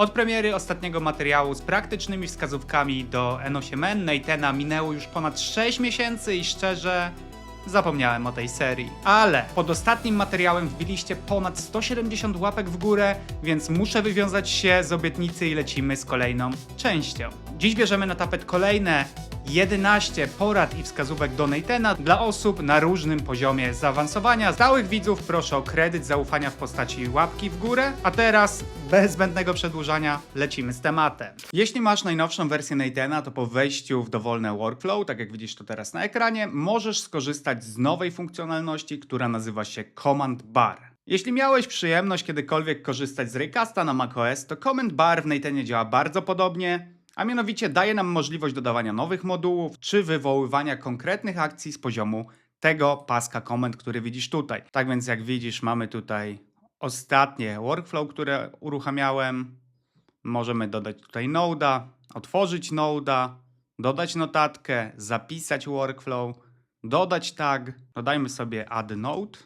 Od premiery ostatniego materiału z praktycznymi wskazówkami do N8N Neitena minęło już ponad 6 miesięcy i szczerze zapomniałem o tej serii. Ale pod ostatnim materiałem wbiliście ponad 170 łapek w górę, więc muszę wywiązać się z obietnicy i lecimy z kolejną częścią. Dziś bierzemy na tapet kolejne 11 porad i wskazówek do Neitena dla osób na różnym poziomie zaawansowania. Stałych widzów proszę o kredyt zaufania w postaci łapki w górę, a teraz bez zbędnego przedłużania lecimy z tematem. Jeśli masz najnowszą wersję Neitena, to po wejściu w dowolne workflow, tak jak widzisz to teraz na ekranie, możesz skorzystać z nowej funkcjonalności, która nazywa się Command Bar. Jeśli miałeś przyjemność kiedykolwiek korzystać z Raycasta na macOS, to Command Bar w Neitenie działa bardzo podobnie, a mianowicie daje nam możliwość dodawania nowych modułów czy wywoływania konkretnych akcji z poziomu tego paska komend, który widzisz tutaj. Tak więc jak widzisz, mamy tutaj ostatnie workflow, które uruchamiałem. Możemy dodać tutaj noda, otworzyć noda, dodać notatkę, zapisać workflow, dodać tag, dodajmy sobie add node.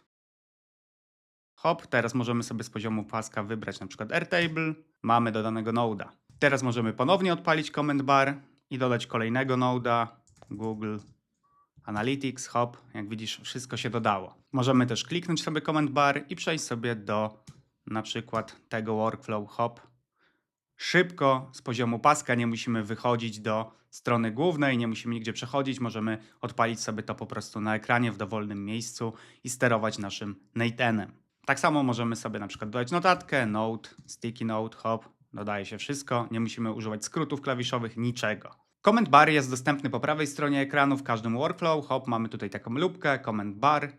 Hop, teraz możemy sobie z poziomu paska wybrać na przykład Airtable. Mamy dodanego noda. Teraz możemy ponownie odpalić command bar i dodać kolejnego noda. Google Analytics, hop, jak widzisz, wszystko się dodało. Możemy też kliknąć sobie command bar i przejść sobie do na przykład tego workflow, hop. Szybko z poziomu paska nie musimy wychodzić do strony głównej, nie musimy nigdzie przechodzić, możemy odpalić sobie to po prostu na ekranie w dowolnym miejscu i sterować naszym Natenem. Tak samo możemy sobie na przykład dodać notatkę, note, sticky note, hop, dodaje się wszystko, nie musimy używać skrótów klawiszowych, niczego. Comment bar jest dostępny po prawej stronie ekranu w każdym workflow, hop, mamy tutaj taką lupkę, comment bar,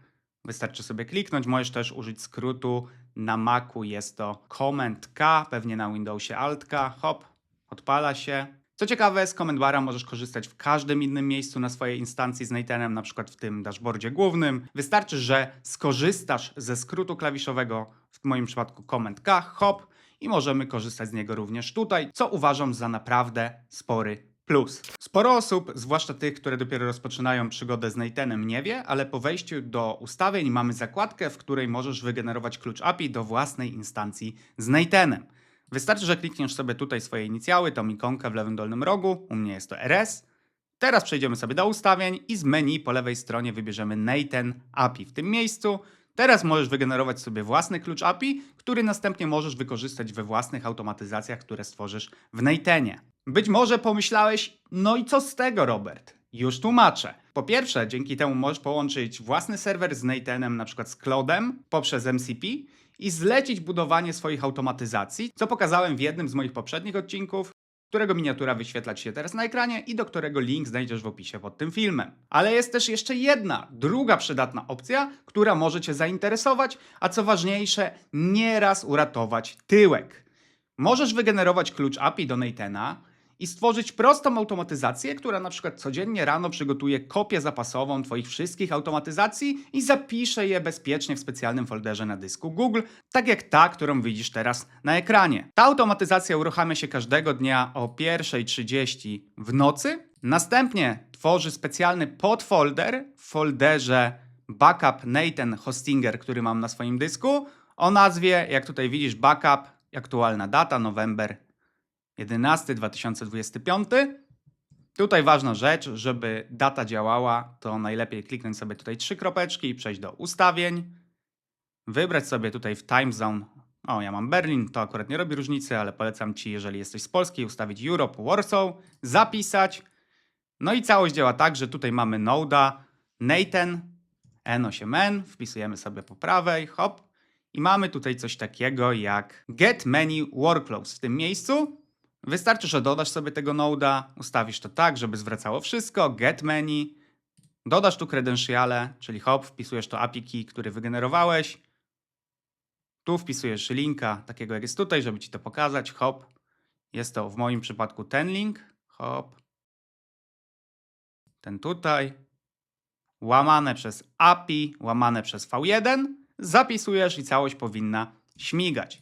wystarczy sobie kliknąć, możesz też użyć skrótu, na Macu jest to Command K, pewnie na Windowsie Alt K, hop, odpala się. Co ciekawe, z Command Bara możesz korzystać w każdym innym miejscu na swojej instancji z Natenem, na przykład w tym dashboardzie głównym. Wystarczy, że skorzystasz ze skrótu klawiszowego, w moim przypadku Command K, hop, i możemy korzystać z niego również tutaj, co uważam za naprawdę spory plus. Sporo osób, zwłaszcza tych, które dopiero rozpoczynają przygodę z Natenem, nie wie, ale po wejściu do ustawień mamy zakładkę, w której możesz wygenerować klucz API do własnej instancji z Natenem. Wystarczy, że klikniesz sobie tutaj swoje inicjały, tą ikonkę w lewym dolnym rogu, u mnie jest to RS. Teraz przejdziemy sobie do ustawień i z menu po lewej stronie wybierzemy Naten API w tym miejscu. Teraz możesz wygenerować sobie własny klucz API, który następnie możesz wykorzystać we własnych automatyzacjach, które stworzysz w Natenie. Być może pomyślałeś, no i co z tego, Robert? Już tłumaczę. Po pierwsze, dzięki temu możesz połączyć własny serwer z Natenem, na przykład z Cloudem poprzez MCP i zlecić budowanie swoich automatyzacji, co pokazałem w jednym z moich poprzednich odcinków, którego miniatura wyświetla Ci się teraz na ekranie i do którego link znajdziesz w opisie pod tym filmem. Ale jest też jeszcze jedna, druga przydatna opcja, która może Cię zainteresować, a co ważniejsze, nieraz uratować tyłek. Możesz wygenerować klucz API do Natena i stworzyć prostą automatyzację, która na przykład codziennie rano przygotuje kopię zapasową Twoich wszystkich automatyzacji i zapisze je bezpiecznie w specjalnym folderze na dysku Google, tak jak ta, którą widzisz teraz na ekranie. Ta automatyzacja uruchamia się każdego dnia o 1.30 w nocy. Następnie tworzy specjalny podfolder w folderze Backup Nathan Hostinger, który mam na swoim dysku, o nazwie, jak tutaj widzisz, backup, aktualna data, November 11 2025. Tutaj ważna rzecz, żeby data działała, to najlepiej kliknąć sobie tutaj trzy kropeczki i przejść do ustawień. Wybrać sobie tutaj w time zone. O, ja mam Berlin, to akurat nie robi różnicy, ale polecam Ci, jeżeli jesteś z Polski, ustawić Europe Warsaw, zapisać. No i całość działa tak, że tutaj mamy noda Nathan N8N, wpisujemy sobie po prawej, hop. I mamy tutaj coś takiego jak Get Many Workflows w tym miejscu. Wystarczy, że dodasz sobie tego noda, ustawisz to tak, żeby zwracało wszystko, get menu, dodasz tu credentiale, czyli hop, wpisujesz to API key, który wygenerowałeś. Tu wpisujesz linka, takiego jak jest tutaj, żeby ci to pokazać, hop. Jest to w moim przypadku ten link, hop. Ten tutaj. Łamane przez API, łamane przez V1. Zapisujesz i całość powinna śmigać.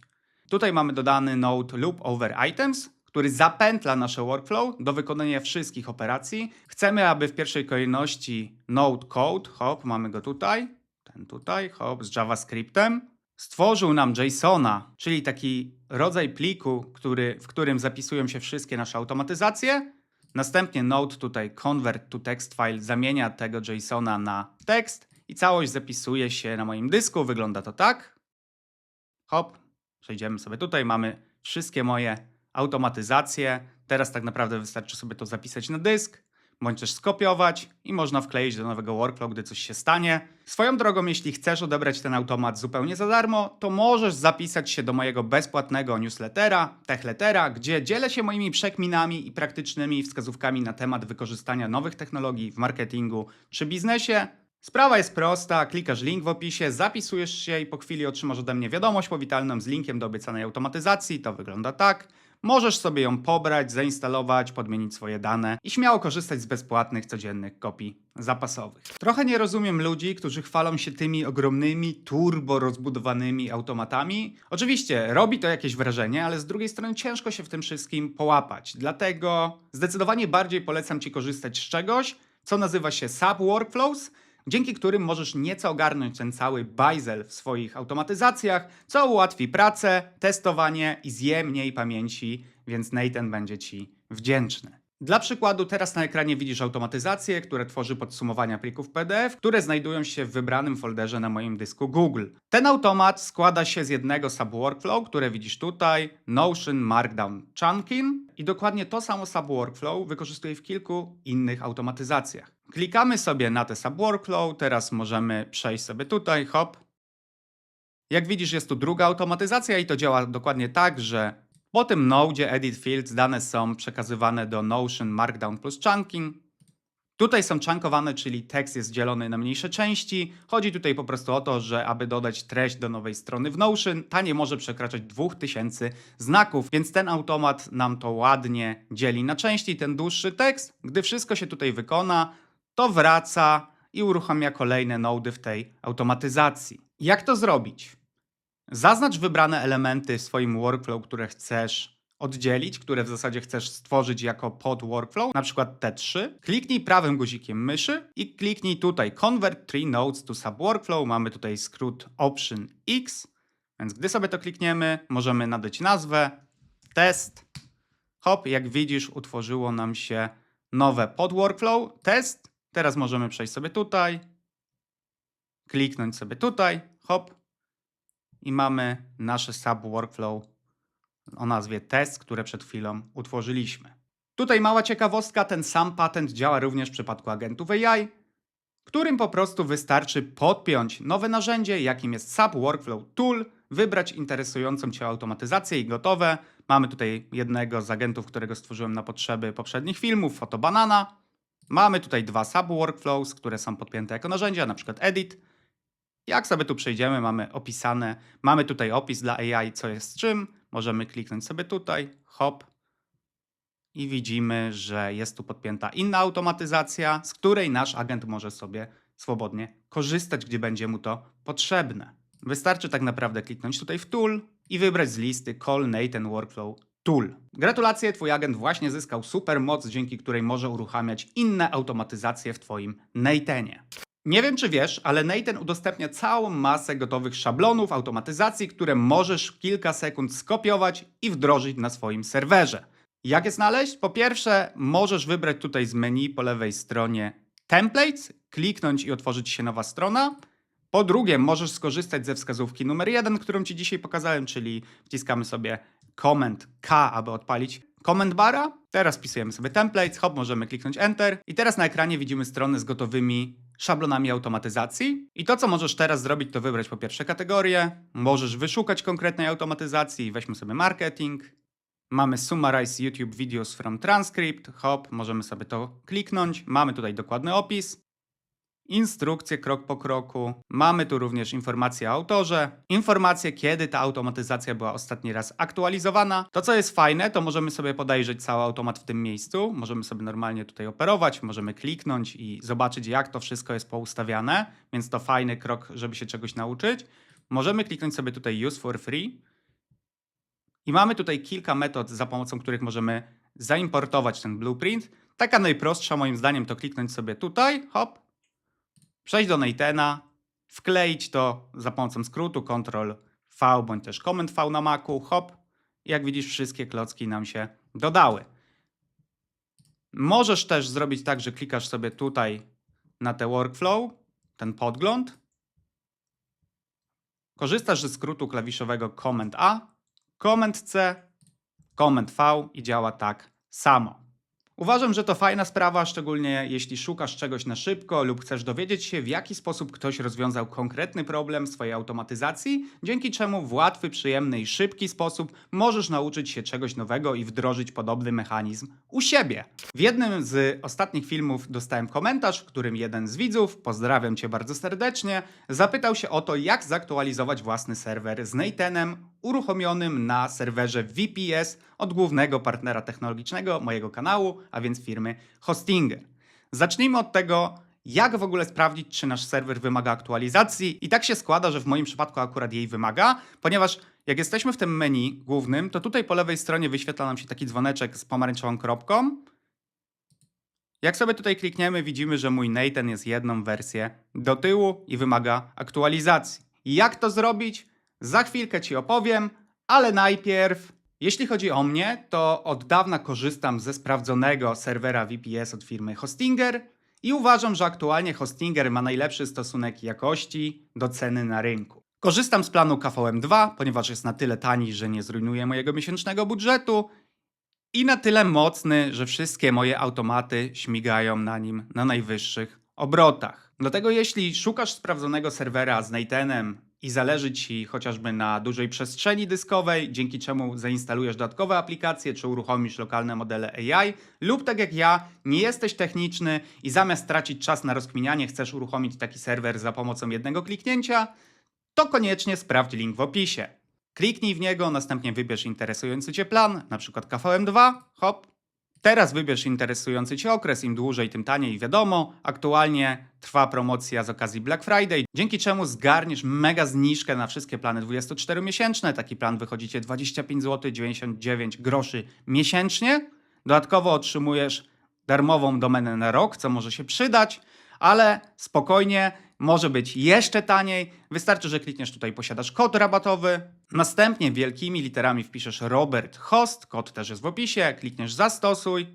Tutaj mamy dodany node loop over items, który zapętla nasze workflow do wykonania wszystkich operacji. Chcemy, aby w pierwszej kolejności node code, hop, mamy go tutaj, ten tutaj, hop, z JavaScriptem, stworzył nam JSONa, czyli taki rodzaj pliku, który, w którym zapisują się wszystkie nasze automatyzacje. Następnie node tutaj convert to text file zamienia tego JSONa na tekst i całość zapisuje się na moim dysku. Wygląda to tak. Hop, przejdziemy sobie tutaj, mamy wszystkie moje automatyzacje. Teraz tak naprawdę wystarczy sobie to zapisać na dysk, bądź też skopiować i można wkleić do nowego workflow, gdy coś się stanie. Swoją drogą, jeśli chcesz odebrać ten automat zupełnie za darmo, to możesz zapisać się do mojego bezpłatnego newslettera, techlettera, gdzie dzielę się moimi przekminami i praktycznymi wskazówkami na temat wykorzystania nowych technologii w marketingu czy biznesie. Sprawa jest prosta, klikasz link w opisie, zapisujesz się i po chwili otrzymasz ode mnie wiadomość powitalną z linkiem do obiecanej automatyzacji. To wygląda tak. Możesz sobie ją pobrać, zainstalować, podmienić swoje dane i śmiało korzystać z bezpłatnych, codziennych kopii zapasowych. Trochę nie rozumiem ludzi, którzy chwalą się tymi ogromnymi, turbo rozbudowanymi automatami. Oczywiście robi to jakieś wrażenie, ale z drugiej strony ciężko się w tym wszystkim połapać. Dlatego zdecydowanie bardziej polecam Ci korzystać z czegoś, co nazywa się Sub Workflows, dzięki którym możesz nieco ogarnąć ten cały bajzel w swoich automatyzacjach, co ułatwi pracę, testowanie i zje mniej pamięci, więc Nathan będzie Ci wdzięczny. Dla przykładu, teraz na ekranie widzisz automatyzacje, które tworzy podsumowania plików PDF, które znajdują się w wybranym folderze na moim dysku Google. Ten automat składa się z jednego subworkflow, które widzisz tutaj, Notion Markdown Chunkin i dokładnie to samo subworkflow wykorzystuję w kilku innych automatyzacjach. Klikamy sobie na te subworkflow, teraz możemy przejść sobie tutaj, hop. Jak widzisz, jest tu druga automatyzacja i to działa dokładnie tak, że po tym node edit fields dane są przekazywane do Notion Markdown plus Chunking. Tutaj są chunkowane, czyli tekst jest dzielony na mniejsze części. Chodzi tutaj po prostu o to, że aby dodać treść do nowej strony w Notion, ta nie może przekraczać 2000 znaków, więc ten automat nam to ładnie dzieli na części. Ten dłuższy tekst, gdy wszystko się tutaj wykona, to wraca i uruchamia kolejne nody w tej automatyzacji. Jak to zrobić? Zaznacz wybrane elementy w swoim workflow, które chcesz oddzielić, które w zasadzie chcesz stworzyć jako pod workflow, na przykład te trzy. Kliknij prawym guzikiem myszy i kliknij tutaj Convert Three Nodes to Subworkflow. Mamy tutaj skrót Option X, więc gdy sobie to klikniemy, możemy nadać nazwę test. Hop, jak widzisz, utworzyło nam się nowe pod workflow test. Teraz możemy przejść sobie tutaj, kliknąć sobie tutaj, hop, i mamy nasze sub workflow o nazwie test, które przed chwilą utworzyliśmy. Tutaj mała ciekawostka, ten sam patent działa również w przypadku agentów AI, którym po prostu wystarczy podpiąć nowe narzędzie, jakim jest Sub Workflow Tool, wybrać interesującą Cię automatyzację i gotowe. Mamy tutaj jednego z agentów, którego stworzyłem na potrzeby poprzednich filmów, Fotobanana. Mamy tutaj dwa Sub Workflows, które są podpięte jako narzędzia, na przykład Edit. Jak sobie tu przejdziemy, mamy opisane, mamy tutaj opis dla AI, co jest z czym. Możemy kliknąć sobie tutaj, hop. I widzimy, że jest tu podpięta inna automatyzacja, z której nasz agent może sobie swobodnie korzystać, gdzie będzie mu to potrzebne. Wystarczy tak naprawdę kliknąć tutaj w Tool i wybrać z listy Call Nathan Workflow Tool. Gratulacje, Twój agent właśnie zyskał super moc, dzięki której może uruchamiać inne automatyzacje w Twoim Nathanie. Nie wiem, czy wiesz, ale Nathan udostępnia całą masę gotowych szablonów, automatyzacji, które możesz w kilka sekund skopiować i wdrożyć na swoim serwerze. Jak je znaleźć? Po pierwsze, możesz wybrać tutaj z menu po lewej stronie Templates, kliknąć i otworzyć się nowa strona. Po drugie, możesz skorzystać ze wskazówki numer jeden, którą Ci dzisiaj pokazałem, czyli wciskamy sobie Command K, aby odpalić Command bara. Teraz wpisujemy sobie templates, hop, możemy kliknąć Enter i teraz na ekranie widzimy stronę z gotowymi szablonami automatyzacji. I to, co możesz teraz zrobić, to wybrać po pierwsze kategorię, możesz wyszukać konkretnej automatyzacji, weźmy sobie marketing, mamy summarize YouTube videos from transcript, hop, możemy sobie to kliknąć, mamy tutaj dokładny opis, instrukcje krok po kroku. Mamy tu również informacje o autorze, informacje kiedy ta automatyzacja była ostatni raz aktualizowana. To co jest fajne, to możemy sobie podejrzeć cały automat w tym miejscu, możemy sobie normalnie tutaj operować, możemy kliknąć i zobaczyć jak to wszystko jest poustawiane, więc to fajny krok, żeby się czegoś nauczyć. Możemy kliknąć sobie tutaj use for free i mamy tutaj kilka metod, za pomocą których możemy zaimportować ten blueprint. Taka najprostsza moim zdaniem to kliknąć sobie tutaj, hop, przejść do Nathana, wkleić to za pomocą skrótu Ctrl V bądź też Command V na Macu, hop, Jak widzisz, wszystkie klocki nam się dodały. Możesz też zrobić tak, że klikasz sobie tutaj na te workflow, ten podgląd. Korzystasz ze skrótu klawiszowego Command A, Command C, Command V i działa tak samo. Uważam, że to fajna sprawa, szczególnie jeśli szukasz czegoś na szybko lub chcesz dowiedzieć się, w jaki sposób ktoś rozwiązał konkretny problem swojej automatyzacji, dzięki czemu w łatwy, przyjemny i szybki sposób możesz nauczyć się czegoś nowego i wdrożyć podobny mechanizm u siebie. W jednym z ostatnich filmów dostałem komentarz, w którym jeden z widzów, pozdrawiam cię bardzo serdecznie, zapytał się o to, jak zaktualizować własny serwer z Natenem uruchomionym na serwerze VPS od głównego partnera technologicznego mojego kanału, a więc firmy Hostinger. Zacznijmy od tego, jak w ogóle sprawdzić, czy nasz serwer wymaga aktualizacji. I tak się składa, że w moim przypadku akurat jej wymaga, ponieważ jak jesteśmy w tym menu głównym, to tutaj po lewej stronie wyświetla nam się taki dzwoneczek z pomarańczową kropką. Jak sobie tutaj klikniemy, widzimy, że mój Nathan jest jedną wersję do tyłu i wymaga aktualizacji. Jak to zrobić? Za chwilkę Ci opowiem, ale najpierw, jeśli chodzi o mnie, to od dawna korzystam ze sprawdzonego serwera VPS od firmy Hostinger i uważam, że aktualnie Hostinger ma najlepszy stosunek jakości do ceny na rynku. Korzystam z planu KVM2, ponieważ jest na tyle tani, że nie zrujnuje mojego miesięcznego budżetu i na tyle mocny, że wszystkie moje automaty śmigają na nim na najwyższych obrotach. Dlatego jeśli szukasz sprawdzonego serwera z Natenem i zależy Ci chociażby na dużej przestrzeni dyskowej, dzięki czemu zainstalujesz dodatkowe aplikacje czy uruchomisz lokalne modele AI, lub tak jak ja, nie jesteś techniczny i zamiast tracić czas na rozkminianie chcesz uruchomić taki serwer za pomocą jednego kliknięcia, to koniecznie sprawdź link w opisie. Kliknij w niego, następnie wybierz interesujący Cię plan, przykład KVM2, hop. Teraz wybierz interesujący Cię okres, im dłużej, tym taniej, wiadomo. Aktualnie trwa promocja z okazji Black Friday, dzięki czemu zgarniesz mega zniżkę na wszystkie plany 24-miesięczne. Taki plan wychodzi Cię 25 zł 99 groszy miesięcznie. Dodatkowo otrzymujesz darmową domenę na rok, co może się przydać, ale spokojnie, może być jeszcze taniej. Wystarczy, że klikniesz tutaj posiadasz kod rabatowy. Następnie wielkimi literami wpiszesz Robert Host, kod też jest w opisie, klikniesz zastosuj.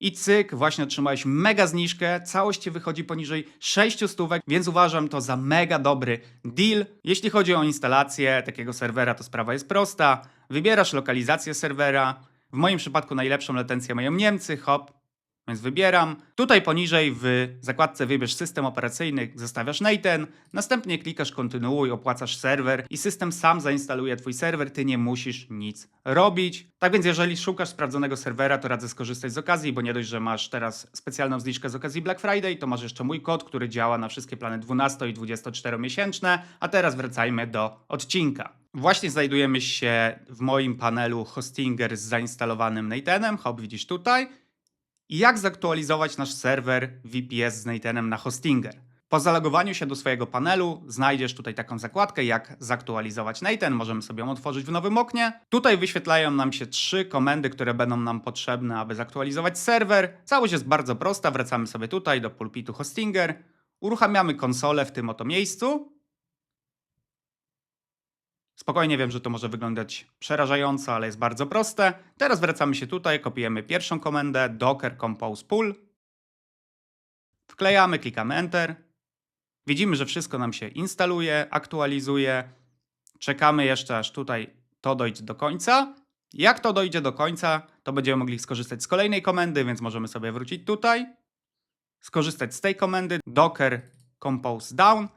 I cyk, właśnie otrzymałeś mega zniżkę, całość ci wychodzi poniżej 6 stówek, więc uważam to za mega dobry deal. Jeśli chodzi o instalację takiego serwera, to sprawa jest prosta. Wybierasz lokalizację serwera. W moim przypadku najlepszą latencję mają Niemcy, hop, więc wybieram. Tutaj poniżej w zakładce wybierz system operacyjny, zostawiasz Naten, następnie klikasz kontynuuj, opłacasz serwer i system sam zainstaluje twój serwer, ty nie musisz nic robić. Tak więc jeżeli szukasz sprawdzonego serwera, to radzę skorzystać z okazji, bo nie dość, że masz teraz specjalną zniżkę z okazji Black Friday, to masz jeszcze mój kod, który działa na wszystkie plany 12 i 24 miesięczne. A teraz wracajmy do odcinka. Właśnie znajdujemy się w moim panelu Hostinger z zainstalowanym Natenem, hop widzisz tutaj i jak zaktualizować nasz serwer VPS z Natenem na Hostinger. Po zalogowaniu się do swojego panelu znajdziesz tutaj taką zakładkę jak zaktualizować Naten, możemy sobie ją otworzyć w nowym oknie. Tutaj wyświetlają nam się trzy komendy, które będą nam potrzebne, aby zaktualizować serwer. Całość jest bardzo prosta, wracamy sobie tutaj do pulpitu Hostinger, uruchamiamy konsolę w tym oto miejscu Spokojnie wiem, że to może wyglądać przerażająco, ale jest bardzo proste. Teraz wracamy się tutaj, kopiujemy pierwszą komendę docker compose pull. Wklejamy, klikamy enter. Widzimy, że wszystko nam się instaluje, aktualizuje. Czekamy jeszcze aż tutaj to dojdzie do końca. Jak to dojdzie do końca, to będziemy mogli skorzystać z kolejnej komendy, więc możemy sobie wrócić tutaj, skorzystać z tej komendy docker compose down.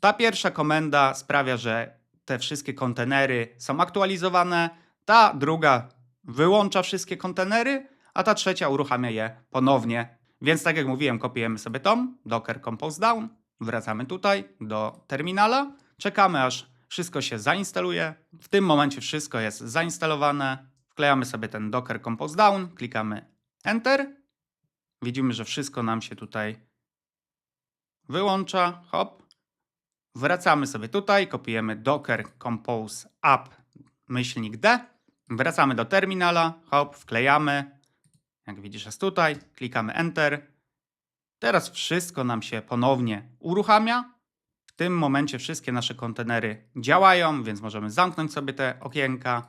Ta pierwsza komenda sprawia, że te wszystkie kontenery są aktualizowane, ta druga wyłącza wszystkie kontenery, a ta trzecia uruchamia je ponownie. Więc tak jak mówiłem, kopiujemy sobie tom, docker compose down, wracamy tutaj do terminala, czekamy aż wszystko się zainstaluje. W tym momencie wszystko jest zainstalowane. Wklejamy sobie ten docker compose down, klikamy enter. Widzimy, że wszystko nam się tutaj wyłącza. Hop. Wracamy sobie tutaj, kopiujemy docker compose app myślnik d. Wracamy do terminala, hop, wklejamy. Jak widzisz jest tutaj, klikamy enter. Teraz wszystko nam się ponownie uruchamia. W tym momencie wszystkie nasze kontenery działają, więc możemy zamknąć sobie te okienka,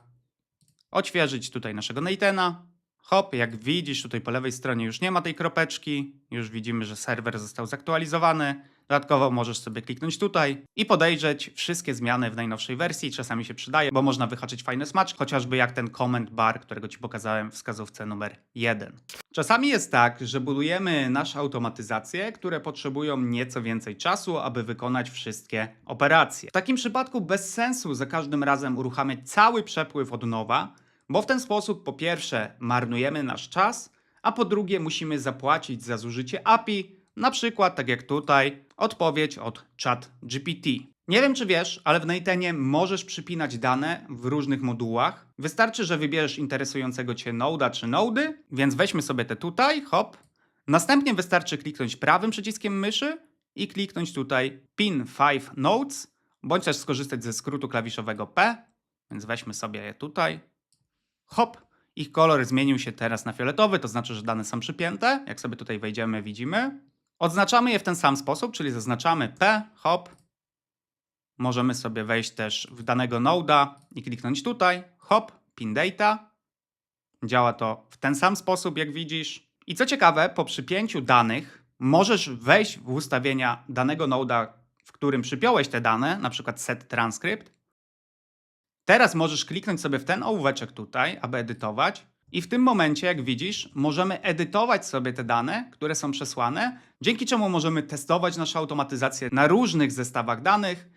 odświeżyć tutaj naszego Neitena. Hop, jak widzisz, tutaj po lewej stronie już nie ma tej kropeczki. Już widzimy, że serwer został zaktualizowany. Dodatkowo możesz sobie kliknąć tutaj i podejrzeć wszystkie zmiany w najnowszej wersji. Czasami się przydaje, bo można wyhaczyć fajne smaczki, chociażby jak ten comment bar, którego Ci pokazałem w wskazówce numer 1. Czasami jest tak, że budujemy nasze automatyzacje, które potrzebują nieco więcej czasu, aby wykonać wszystkie operacje. W takim przypadku bez sensu za każdym razem uruchamiać cały przepływ od nowa, bo w ten sposób po pierwsze marnujemy nasz czas, a po drugie musimy zapłacić za zużycie API, na przykład tak jak tutaj, odpowiedź od ChatGPT. Nie wiem czy wiesz, ale w Neitenie możesz przypinać dane w różnych modułach. Wystarczy, że wybierzesz interesującego Cię noda czy nody, więc weźmy sobie te tutaj, hop. Następnie wystarczy kliknąć prawym przyciskiem myszy i kliknąć tutaj Pin 5 Nodes, bądź też skorzystać ze skrótu klawiszowego P, więc weźmy sobie je tutaj. Hop, ich kolor zmienił się teraz na fioletowy, to znaczy, że dane są przypięte. Jak sobie tutaj wejdziemy, widzimy. Odznaczamy je w ten sam sposób, czyli zaznaczamy P, hop. Możemy sobie wejść też w danego noda i kliknąć tutaj, hop, pin data. Działa to w ten sam sposób, jak widzisz. I co ciekawe, po przypięciu danych możesz wejść w ustawienia danego noda, w którym przypiąłeś te dane, na przykład set transcript. Teraz możesz kliknąć sobie w ten ołóweczek tutaj, aby edytować. I w tym momencie, jak widzisz, możemy edytować sobie te dane, które są przesłane, dzięki czemu możemy testować naszą automatyzację na różnych zestawach danych,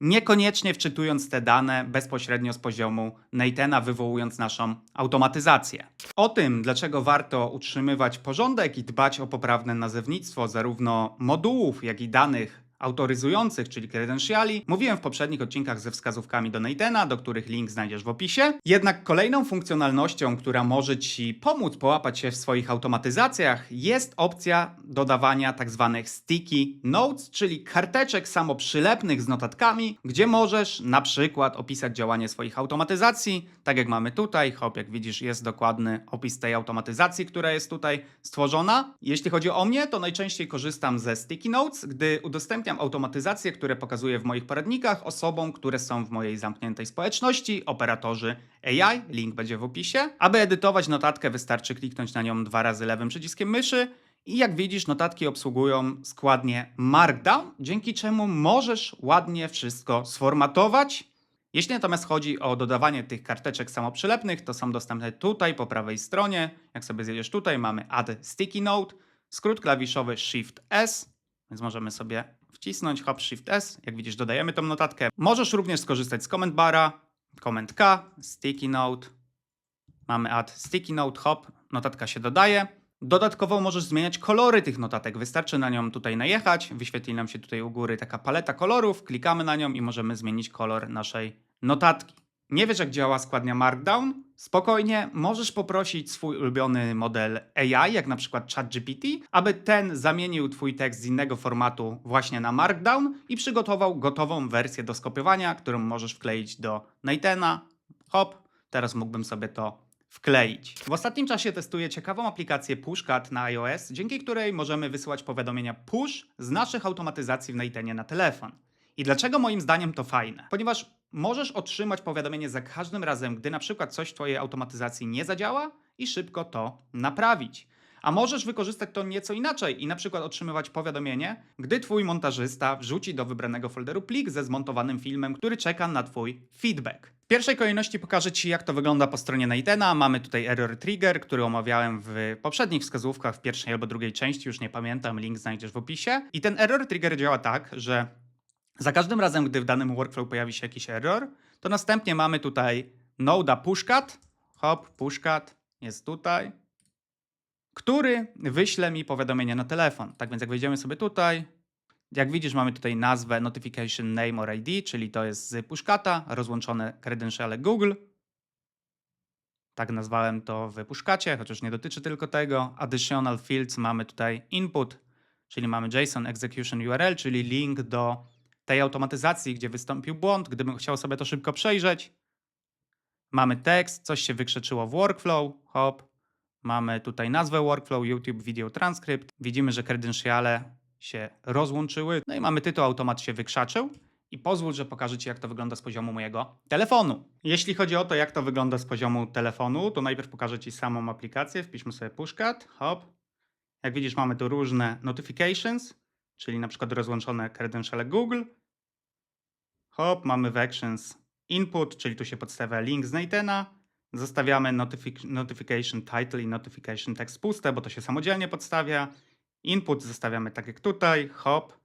niekoniecznie wczytując te dane bezpośrednio z poziomu Neitena, wywołując naszą automatyzację. O tym, dlaczego warto utrzymywać porządek i dbać o poprawne nazewnictwo zarówno modułów, jak i danych autoryzujących, czyli credentiali, mówiłem w poprzednich odcinkach ze wskazówkami do Neitena, do których link znajdziesz w opisie. Jednak kolejną funkcjonalnością, która może Ci pomóc połapać się w swoich automatyzacjach, jest opcja dodawania tzw. sticky notes, czyli karteczek samoprzylepnych z notatkami, gdzie możesz na przykład opisać działanie swoich automatyzacji, tak jak mamy tutaj, hop, jak widzisz jest dokładny opis tej automatyzacji, która jest tutaj stworzona. Jeśli chodzi o mnie, to najczęściej korzystam ze sticky notes, gdy udostępniam automatyzacje, które pokazuję w moich poradnikach osobom, które są w mojej zamkniętej społeczności, operatorzy AI, link będzie w opisie. Aby edytować notatkę wystarczy kliknąć na nią dwa razy lewym przyciskiem myszy i jak widzisz notatki obsługują składnie Markdown, dzięki czemu możesz ładnie wszystko sformatować. Jeśli natomiast chodzi o dodawanie tych karteczek samoprzylepnych, to są dostępne tutaj po prawej stronie. Jak sobie zjedziesz tutaj, mamy Add Sticky Note, skrót klawiszowy Shift S, więc możemy sobie wcisnąć Hop Shift S. Jak widzisz, dodajemy tą notatkę. Możesz również skorzystać z comment bara, Command K, Sticky Note. Mamy Add Sticky Note, hop, notatka się dodaje. Dodatkowo możesz zmieniać kolory tych notatek. Wystarczy na nią tutaj najechać, wyświetli nam się tutaj u góry taka paleta kolorów, klikamy na nią i możemy zmienić kolor naszej notatki. Nie wiesz, jak działa składnia Markdown? Spokojnie, możesz poprosić swój ulubiony model AI, jak na przykład ChatGPT, aby ten zamienił Twój tekst z innego formatu właśnie na Markdown i przygotował gotową wersję do skopiowania, którą możesz wkleić do Neitena. Hop, teraz mógłbym sobie to wkleić. W ostatnim czasie testuję ciekawą aplikację PushCat na iOS, dzięki której możemy wysyłać powiadomienia push z naszych automatyzacji w Neitenie na telefon. I dlaczego moim zdaniem to fajne? Ponieważ możesz otrzymać powiadomienie za każdym razem, gdy na przykład coś w Twojej automatyzacji nie zadziała i szybko to naprawić. A możesz wykorzystać to nieco inaczej i na przykład otrzymywać powiadomienie, gdy Twój montażysta wrzuci do wybranego folderu plik ze zmontowanym filmem, który czeka na Twój feedback. W pierwszej kolejności pokażę Ci, jak to wygląda po stronie Neitena. Mamy tutaj error trigger, który omawiałem w poprzednich wskazówkach, w pierwszej albo drugiej części, już nie pamiętam, link znajdziesz w opisie. I ten error trigger działa tak, że za każdym razem, gdy w danym workflow pojawi się jakiś error, to następnie mamy tutaj noda pushcat, hop, pushcat jest tutaj, który wyśle mi powiadomienie na telefon. Tak więc jak wejdziemy sobie tutaj, jak widzisz mamy tutaj nazwę notification name or ID, czyli to jest z pushcata, rozłączone credentiale Google. Tak nazwałem to w pushcacie, chociaż nie dotyczy tylko tego. Additional fields mamy tutaj input, czyli mamy JSON execution URL, czyli link do tej automatyzacji, gdzie wystąpił błąd, gdybym chciał sobie to szybko przejrzeć. Mamy tekst, coś się wykrzeczyło w workflow, hop. Mamy tutaj nazwę workflow, YouTube Video Transcript. Widzimy, że credentiale się rozłączyły. No i mamy tytuł, automat się wykrzaczył. I pozwól, że pokażę Ci, jak to wygląda z poziomu mojego telefonu. Jeśli chodzi o to, jak to wygląda z poziomu telefonu, to najpierw pokażę Ci samą aplikację. Wpiszmy sobie pushcat, hop. Jak widzisz, mamy tu różne notifications, czyli na przykład rozłączone credentiale Google. Hop, mamy w Actions input, czyli tu się podstawia link z Natana. Zostawiamy notific notification title i notification text puste, bo to się samodzielnie podstawia. Input zostawiamy tak jak tutaj, hop.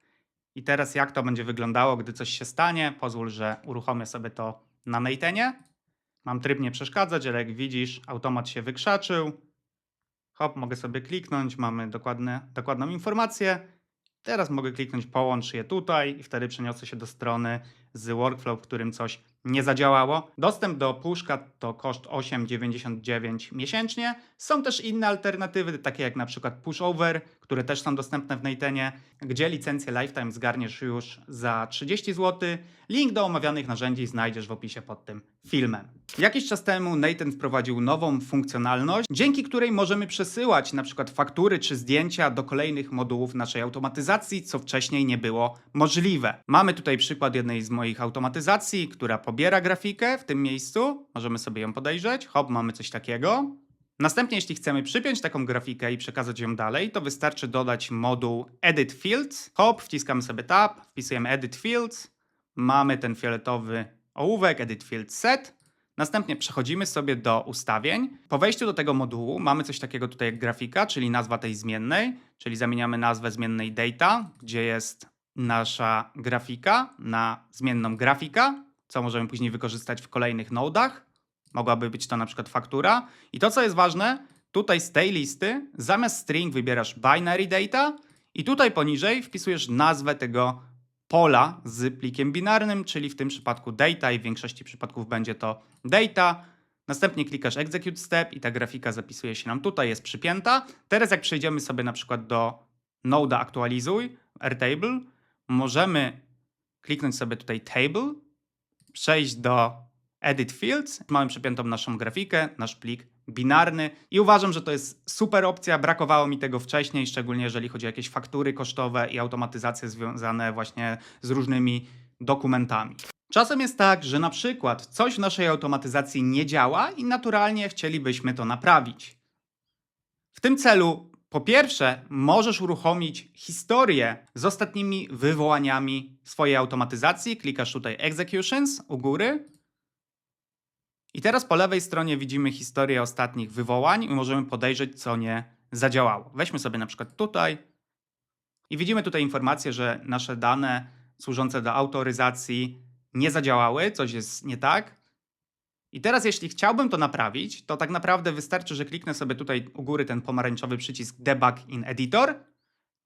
I teraz jak to będzie wyglądało, gdy coś się stanie? Pozwól, że uruchomię sobie to na Natanie. Mam tryb nie przeszkadzać, ale jak widzisz, automat się wykrzaczył. Hop, mogę sobie kliknąć, mamy dokładne, dokładną informację. Teraz mogę kliknąć połącz je tutaj i wtedy przeniosę się do strony z workflow, w którym coś nie zadziałało. Dostęp do Pushka to koszt 8,99 miesięcznie. Są też inne alternatywy, takie jak na przykład Pushover, które też są dostępne w Natanie, gdzie licencję Lifetime zgarniesz już za 30 zł. Link do omawianych narzędzi znajdziesz w opisie pod tym filmem. Jakiś czas temu Nathan wprowadził nową funkcjonalność, dzięki której możemy przesyłać na przykład faktury czy zdjęcia do kolejnych modułów naszej automatyzacji, co wcześniej nie było możliwe. Mamy tutaj przykład jednej z moich automatyzacji, która pobiera grafikę w tym miejscu. Możemy sobie ją podejrzeć. Hop, mamy coś takiego. Następnie, jeśli chcemy przypiąć taką grafikę i przekazać ją dalej, to wystarczy dodać moduł Edit Fields. Hop, wciskamy sobie tab, wpisujemy Edit Fields. Mamy ten fioletowy ołówek Edit Field Set. Następnie przechodzimy sobie do ustawień. Po wejściu do tego modułu mamy coś takiego tutaj jak grafika, czyli nazwa tej zmiennej, czyli zamieniamy nazwę zmiennej data, gdzie jest nasza grafika na zmienną grafika, co możemy później wykorzystać w kolejnych nodach. Mogłaby być to na przykład faktura. I to, co jest ważne, tutaj z tej listy zamiast string wybierasz binary data i tutaj poniżej wpisujesz nazwę tego pola z plikiem binarnym, czyli w tym przypadku data i w większości przypadków będzie to data. Następnie klikasz execute step i ta grafika zapisuje się nam tutaj, jest przypięta. Teraz jak przejdziemy sobie na przykład do noda aktualizuj, airtable, możemy kliknąć sobie tutaj table, przejść do Edit Fields. Mamy przypiętą naszą grafikę, nasz plik binarny i uważam, że to jest super opcja. Brakowało mi tego wcześniej, szczególnie jeżeli chodzi o jakieś faktury kosztowe i automatyzacje związane właśnie z różnymi dokumentami. Czasem jest tak, że na przykład coś w naszej automatyzacji nie działa i naturalnie chcielibyśmy to naprawić. W tym celu, po pierwsze, możesz uruchomić historię z ostatnimi wywołaniami swojej automatyzacji. Klikasz tutaj Executions u góry. I teraz po lewej stronie widzimy historię ostatnich wywołań i możemy podejrzeć, co nie zadziałało. Weźmy sobie na przykład tutaj i widzimy tutaj informację, że nasze dane służące do autoryzacji nie zadziałały, coś jest nie tak. I teraz, jeśli chciałbym to naprawić, to tak naprawdę wystarczy, że kliknę sobie tutaj u góry ten pomarańczowy przycisk Debug in Editor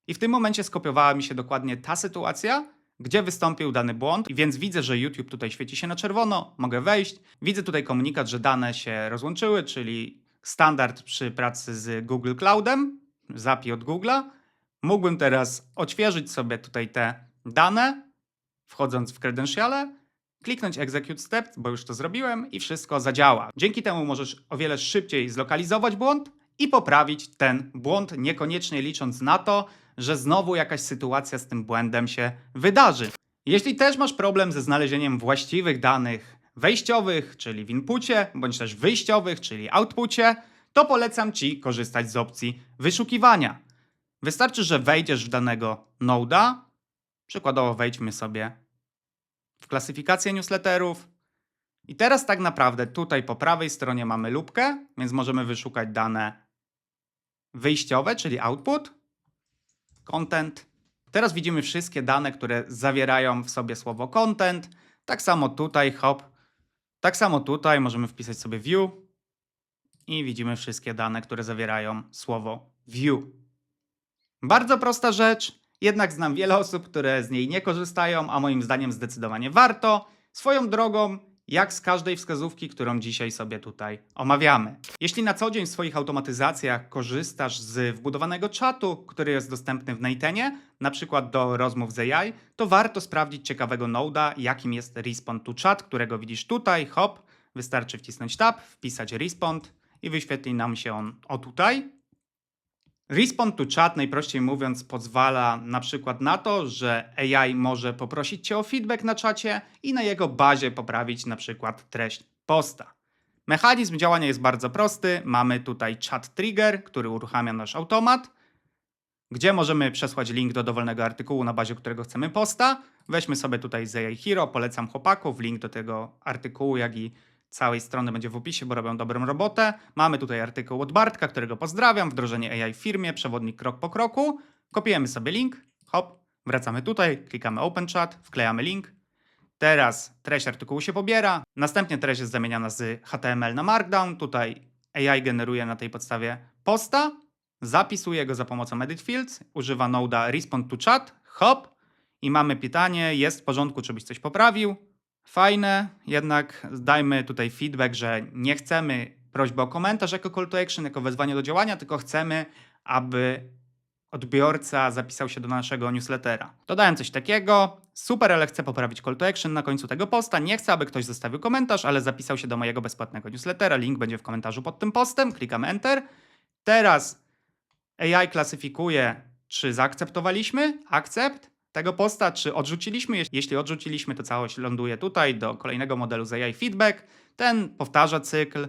i w tym momencie skopiowała mi się dokładnie ta sytuacja, gdzie wystąpił dany błąd, więc widzę, że YouTube tutaj świeci się na czerwono, mogę wejść, widzę tutaj komunikat, że dane się rozłączyły, czyli standard przy pracy z Google Cloudem, zapi od Google'a. Mógłbym teraz odświeżyć sobie tutaj te dane, wchodząc w credentiale, kliknąć Execute Step, bo już to zrobiłem i wszystko zadziała. Dzięki temu możesz o wiele szybciej zlokalizować błąd i poprawić ten błąd, niekoniecznie licząc na to, że znowu jakaś sytuacja z tym błędem się wydarzy. Jeśli też masz problem ze znalezieniem właściwych danych wejściowych, czyli w inpucie, bądź też wyjściowych, czyli outpucie, to polecam Ci korzystać z opcji wyszukiwania. Wystarczy, że wejdziesz w danego noda, przykładowo wejdźmy sobie w klasyfikację newsletterów. I teraz tak naprawdę tutaj po prawej stronie mamy lupkę, więc możemy wyszukać dane wyjściowe, czyli output, content. Teraz widzimy wszystkie dane, które zawierają w sobie słowo content. Tak samo tutaj, hop. Tak samo tutaj możemy wpisać sobie view i widzimy wszystkie dane, które zawierają słowo view. Bardzo prosta rzecz, jednak znam wiele osób, które z niej nie korzystają, a moim zdaniem zdecydowanie warto. Swoją drogą, jak z każdej wskazówki, którą dzisiaj sobie tutaj omawiamy. Jeśli na co dzień w swoich automatyzacjach korzystasz z wbudowanego czatu, który jest dostępny w Natanie, na przykład do rozmów z AI, to warto sprawdzić ciekawego noda, jakim jest Respond to Chat, którego widzisz tutaj, hop, wystarczy wcisnąć tab, wpisać Respond i wyświetli nam się on o tutaj. Respond to chat, najprościej mówiąc, pozwala na przykład na to, że AI może poprosić Cię o feedback na czacie i na jego bazie poprawić na przykład treść posta. Mechanizm działania jest bardzo prosty. Mamy tutaj chat trigger, który uruchamia nasz automat, gdzie możemy przesłać link do dowolnego artykułu, na bazie którego chcemy posta. Weźmy sobie tutaj z AI Hero, polecam chłopaków, link do tego artykułu, jak i całej strony będzie w opisie, bo robią dobrą robotę. Mamy tutaj artykuł od Bartka, którego pozdrawiam, wdrożenie AI w firmie, przewodnik krok po kroku. Kopiujemy sobie link, hop, wracamy tutaj, klikamy Open Chat, wklejamy link. Teraz treść artykułu się pobiera, następnie treść jest zamieniana z HTML na Markdown. Tutaj AI generuje na tej podstawie posta, zapisuje go za pomocą Edit Fields, używa noda Respond to Chat, hop, i mamy pytanie, jest w porządku, czy byś coś poprawił? Fajne, jednak dajmy tutaj feedback, że nie chcemy prośby o komentarz jako call to action, jako wezwanie do działania, tylko chcemy, aby odbiorca zapisał się do naszego newslettera. Dodałem coś takiego, super, ale chcę poprawić call to action na końcu tego posta. Nie chcę, aby ktoś zostawił komentarz, ale zapisał się do mojego bezpłatnego newslettera. Link będzie w komentarzu pod tym postem. Klikamy Enter. Teraz AI klasyfikuje, czy zaakceptowaliśmy, akcept tego posta, czy odrzuciliśmy. Jeśli- odrzuciliśmy, to całość ląduje tutaj do kolejnego modelu z AI Feedback. Ten powtarza cykl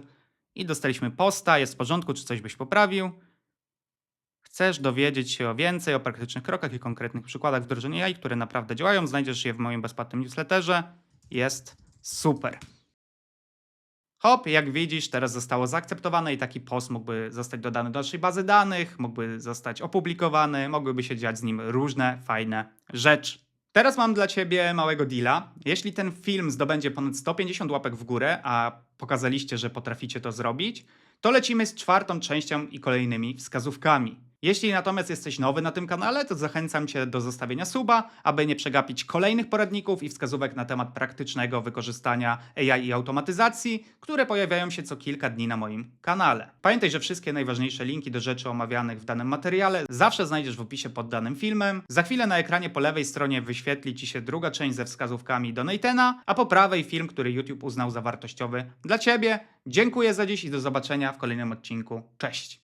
i dostaliśmy posta, jest w porządku, czy coś byś poprawił. Chcesz dowiedzieć się o więcej, o praktycznych krokach i konkretnych przykładach wdrożenia AI, które naprawdę działają, znajdziesz je w moim bezpłatnym newsletterze. Jest super. Hop, jak widzisz, teraz zostało zaakceptowane i taki post mógłby zostać dodany do naszej bazy danych, mógłby zostać opublikowany, mogłyby się dziać z nim różne fajne rzeczy. Teraz mam dla Ciebie małego deala. Jeśli ten film zdobędzie ponad 150 łapek w górę, a pokazaliście, że potraficie to zrobić, to lecimy z czwartą częścią i kolejnymi wskazówkami. Jeśli natomiast jesteś nowy na tym kanale, to zachęcam Cię do zostawienia suba, aby nie przegapić kolejnych poradników i wskazówek na temat praktycznego wykorzystania AI i automatyzacji, które pojawiają się co kilka dni na moim kanale. Pamiętaj, że wszystkie najważniejsze linki do rzeczy omawianych w danym materiale zawsze znajdziesz w opisie pod danym filmem. Za chwilę na ekranie po lewej stronie wyświetli Ci się druga część ze wskazówkami do Natana, a po prawej film, który YouTube uznał za wartościowy dla Ciebie. Dziękuję za dziś i do zobaczenia w kolejnym odcinku. Cześć!